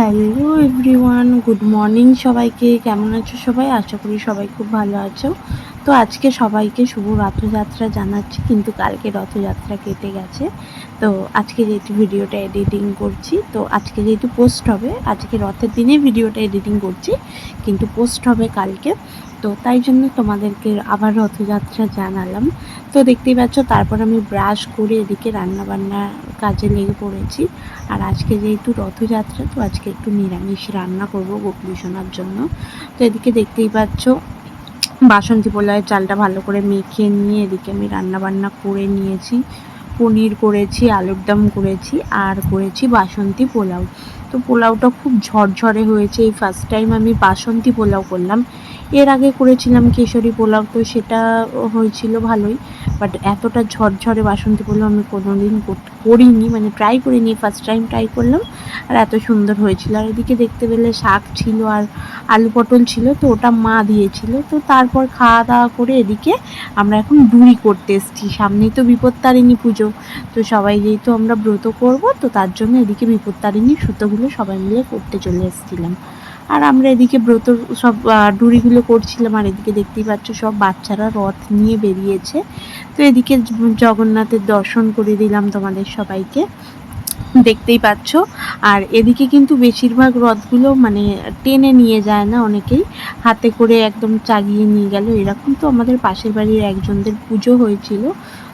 Hello everyone good morning সবাইকে। কেমন আছো সবাই? আশা করি সবাই খুব ভালো আছো। তো আজকে সবাইকে শুভ রথযাত্রা জানাচ্ছি, কিন্তু কালকে রথযাত্রা কেটে গেছে। তো আজকে যেহেতু ভিডিওটা এডিটিং করছি, তো আজকে যেহেতু পোস্ট হবে, আজকে রথের দিনে ভিডিওটা এডিটিং করছি, কিন্তু পোস্ট হবে কালকে। তো তাই জন্য তোমাদেরকে আবার রথযাত্রা জানালাম। তো দেখতেই পাচ্ছ, তারপর আমি ব্রাশ করে এদিকে রান্নাবান্নার কাজে লেগে পড়েছি। আর আজকে যেহেতু রথযাত্রা, তো আজকে একটু নিরামিষ রান্না করব গোপলি সোনার জন্য। তো এদিকে দেখতেই পাচ্ছ, বাসন্তী পোলাওয়ের চালটা ভালো করে মেখে নিয়ে এদিকে আমি রান্না বান্না করে নিয়েছি। পনির করেছি আলুর দম করেছি, আর করেছি বাসন্তী পোলাও। তো পোলাওটা খুব ঝরঝরে হয়েছে। এই ফার্স্ট টাইম আমি বাসন্তী পোলাও করলাম। এর আগে করেছিলাম কেশরী পোলাও, তো সেটা হয়েছিল ভালোই। বাট এতটা ঝরঝরে বাসন্তী পোলাও আমি কোনোদিন করিনি মানে ট্রাই করিনি ফার্স্ট টাইম ট্রাই করলাম, আর এত সুন্দর হয়েছিল। আর এদিকে দেখতে পেলে শাক ছিল আর আলু পটল ছিল, তো ওটা মা দিয়েছিল। তো তারপর খাওয়া দাওয়া করে এদিকে আমরা এখন ডুরি করতে এসেছি। সামনেই তো বিপত্তারিণী পুজো, তো সবাই যেহেতু আমরা ব্রত করব, তো তার জন্য এদিকে বিপত্তারিণী সুতোগুলো সবাই মিলে করতে চলে এসেছিলাম। আর আমরা এদিকে ব্রত সব ডুরিগুলো করছিলাম, আর এদিকে দেখতেই পাচ্ছ সব বাচ্চারা রথ নিয়ে বেরিয়েছে। তো এদিকে জগন্নাথের দর্শন করে দিলাম তোমাদের সবাইকে। দেখতেই পাচ্ছ। আর এদিকে কিন্তু বেশিরভাগ রথগুলো মানে টেনে নিয়ে যায় না অনেকেই। হাতে করে একদম চাগিয়ে নিয়ে গেল, এরকম তো আমাদের পাশের বাড়ির একজনদের পুজো হয়েছিল।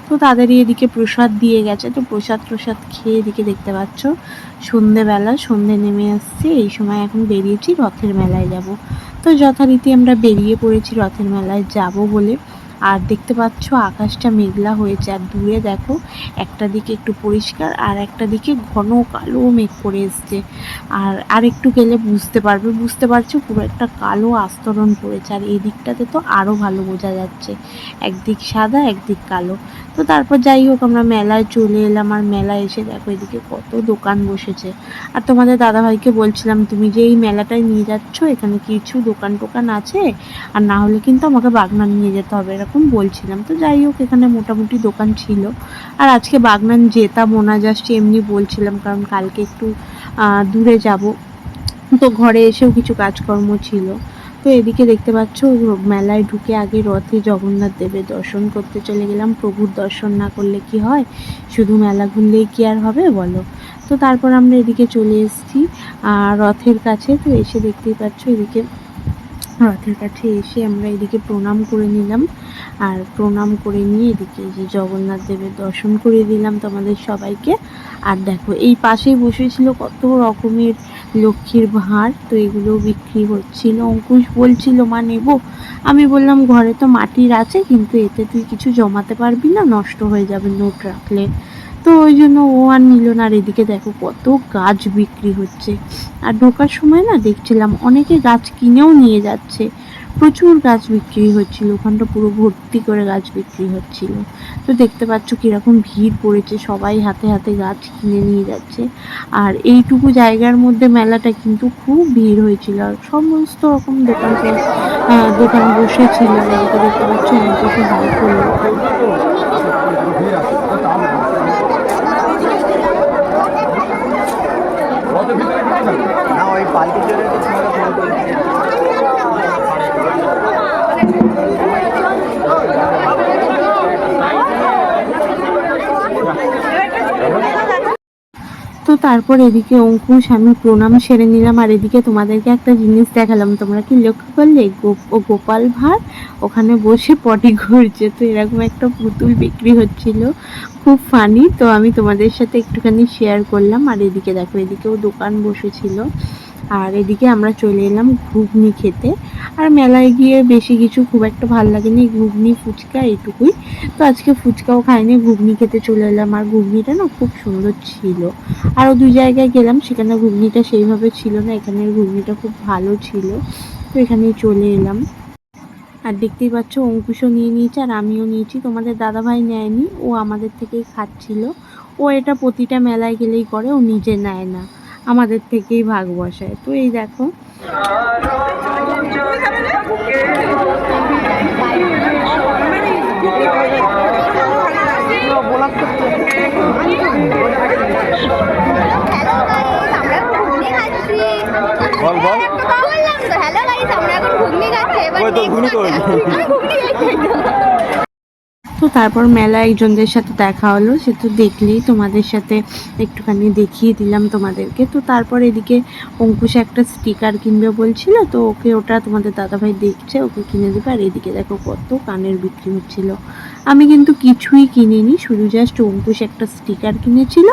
তো তাদেরই এদিকে প্রসাদ দিয়ে গেছে। তো প্রসাদ প্রসাদ খেয়ে এদিকে দেখতে পাচ্ছ, সন্ধেবেলা, সন্ধে নেমে আসছে। এই সময় এখন বেরিয়েছি রথের মেলায় যাব। তো যথারীতি আমরা বেরিয়ে পড়েছি রথের মেলায় যাব বলে। আর দেখতে পাচ্ছ আকাশটা মেঘলা হয়েছে। আর দূরে দেখো, একটা দিকে একটু পরিষ্কার আর একটা দিকে ঘন কালো মেঘ করে এসছে। আর আর একটু গেলে বুঝতে পারবে, বুঝতে পারছ পুরো একটা কালো আস্তরণ পড়েছে আর এই দিকটাতে তো আরও ভালো বোঝা যাচ্ছে। একদিক সাদা, একদিক কালো। তো তারপর যাই হোক, আমরা মেলায় চলে এলাম। আর মেলায় এসে দেখো এদিকে কত দোকান বসেছে। আর তোমাদের দাদাভাইকে বলছিলাম, তুমি যে এই মেলাটায় নিয়ে যাচ্ছ, এখানে কিছু দোকান টোকান আছে? আর না হলে কিন্তু আমাকে বাগনান নিয়ে যেতে হবে। এরকম বলছিলাম। তো যাই হোক, এখানে মোটামুটি দোকান ছিল। আর আজকে বাগনান যেতাম, ওনা জাস্ট এমনি বলছিলাম, কারণ কালকে একটু দূরে যাব। তো ঘরে এসেও কিছু কাজকর্ম ছিল। তো এদিকে দেখতে পাচ্ছ, মেলায় ঢুকে আগে রথে জগন্নাথ দেবের দর্শন করতে চলে গেলাম। প্রভুর দর্শন না করলে কি হয়? শুধু মেলা ঘুরলেই কি আর হবে, বলো? তো তারপর আমরা এদিকে চলে এসেছি রথের কাছে। তো এসে দেখতেই পাচ্ছ, এদিকে রথের কাছে এসে আমরা এদিকে প্রণাম করে নিলাম। আর প্রণাম করে নিয়ে এদিকে যে জগন্নাথ দেবের দর্শন করে দিলাম তোমাদের সবাইকে। আর দেখো, এই পাশেই বসেছিল কত রকমের লক্ষ্মীর ভাঁড়, তো এগুলো বিক্রি হচ্ছিল। অঙ্কুশ বলছিল, মা, নেব। আমি বললাম, ঘরে তো মাটির আছে, কিন্তু এতে তুই কিছু জমাতে পারবি না, নষ্ট হয়ে যাবে নোট রাখলে। তো ওই জন্য ও আর নিল না। আর এদিকে দেখো কত গাছ বিক্রি হচ্ছে। আর ঢোকার সময় না দেখছিলাম অনেকে গাছ কিনেও নিয়ে যাচ্ছে। প্রচুর গাছ বিক্রি হচ্ছিল, ওখানটা পুরো ভর্তি করে গাছ বিক্রি হচ্ছিল। তো দেখতে পাচ্ছ কীরকম ভিড় পড়েছে, সবাই হাতে হাতে গাছ কিনে নিয়ে যাচ্ছে। আর এইটুকু জায়গার মধ্যে মেলাটা কিন্তু খুব ভিড় হয়েছিল। আর সমস্ত রকম দোকান দোকান বসেছিল। দেখতে পাচ্ছ অনেক কিছু হাই করল না ওই পাল্টি চলে তো তারপর এদিকে অঙ্কুশ আমি প্রণাম সেরে নিলাম, আর এদিকে তোমাদেরকে একটা জিনিস দেখালাম। তোমরা কি লক্ষ্য করলে? ও গোপাল ভাঁড় ওখানে বসে পটি ঘুরছে। তো এরকম একটা পুতুল বিক্রি হচ্ছিল। খুব ফানি তো আমি তোমাদের সাথে একটুখানি শেয়ার করলাম। আর এদিকে দেখো, এদিকেও দোকান বসেছিল। আর এদিকে আমরা চলে এলাম ঘুগনি খেতে। আর মেলায় গিয়ে বেশি কিছু খুব একটা ভালো লাগেনি, ঘুগনি, ফুচকা এইটুকুই। তো আজকে ফুচকাও খাইনি, ঘুগনি খেতে চলে এলাম। আর ঘুগনিটা না খুব সুন্দর ছিল। আরও দুই জায়গায় গেলাম, সেখানে ঘুগনিটা সেইভাবে ছিল না, এখানের ঘুগনিটা খুব ভালো ছিল। তো এখানেই চলে এলাম। আর দেখতেই পাচ্ছ, অঙ্কুশও নিয়ে নিয়েছে আর আমিও নিয়েছি। তোমাদের দাদাভাই নেয়নি, ও আমাদের থেকেই খাচ্ছিল। ও এটা প্রতিটা মেলায় গেলেই করে, ও নিজে নেয় না। আমাদের থেকেই ভাগ বসায়। তো এই দেখো। আমরা ঘুরে বল বল। বললাম তো হ্যালো গাইস আমরা এখন ঘুগনি খাচ্ছি এবার ঘুগনি খাচ্ছি তো তারপর মেলা একজনদের সাথে দেখা হলো, সে তো দেখলেই তোমাদের সাথে একটুখানি দেখিয়ে দিলাম তোমাদেরকে। তো তারপর এদিকে অঙ্কুশে একটা স্টিকার কিনবে বলছিল, তো ওকে ওটা তোমাদের দাদাভাই দেখছে, ওকে কিনে দেবে। আর এদিকে দেখো কত কানের বিক্রি হচ্ছিল। আমি কিন্তু কিছুই কিনিনি, শুধু জাস্ট অঙ্কুশ একটা স্টিকার কিনেছিল।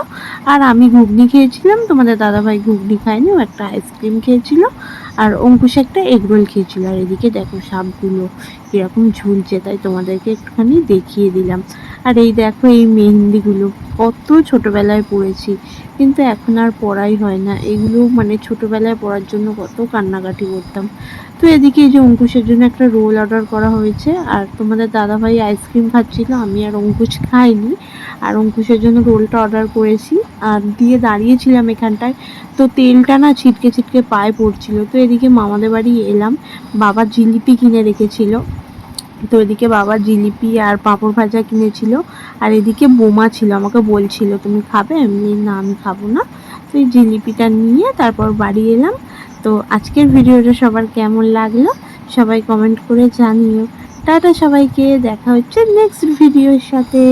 আর আমি ঘুগনি খেয়েছিলাম, তোমাদের দাদাভাই ঘুগনি খায়নি, ও একটা আইসক্রিম খেয়েছিল। আর অঙ্কুশ একটা এগরোল খেয়েছিল। আর এদিকে দেখো সাপগুলো কীরকম ঝুলছে, তাই তোমাদেরকে একটুখানি দেখিয়ে দিলাম। আর এই দেখো এই মেহেন্দিগুলো, কত ছোটোবেলায় পড়েছি। কিন্তু এখন আর পড়াই হয় না। এগুলো মানে ছোটোবেলায় পড়ার জন্য কত কান্নাকাটি করতাম। তো এদিকে এই যে অঙ্কুশের জন্য একটা রোল অর্ডার করা হয়েছে, আর তোমাদের দাদাভাই আইসক্রিম খাচ্ছিল, আমি আর অঙ্কুশ খাইনি, আর অঙ্কুশের জন্য রোলটা অর্ডার করেছি, আর দিয়ে দাঁড়িয়েছিলাম এখানটায়, তো তেলটা না ছিটকে ছিটকে পায়ে পড়ছিল, তো এদিকে মামাদের বাড়ি এলাম, বাবা জিলিপি কিনে রেখেছিল, তো এদিকে বাবা জিলিপি আর পাঁপড় ভাজা কিনেছিল, আর এদিকে বোমা ছিল, আমাকে বলছিল, তুমি খাবে? আমি না, আমি খাব না। তো এই জিলিপিটা নিয়ে তারপর বাড়ি এলাম তো আজকের ভিডিওটা সবার কেমন লাগল সবাই কমেন্ট করে জানিও। টাটা সবাইকে, দেখা হচ্ছে নেক্সট ভিডিওর সাথে।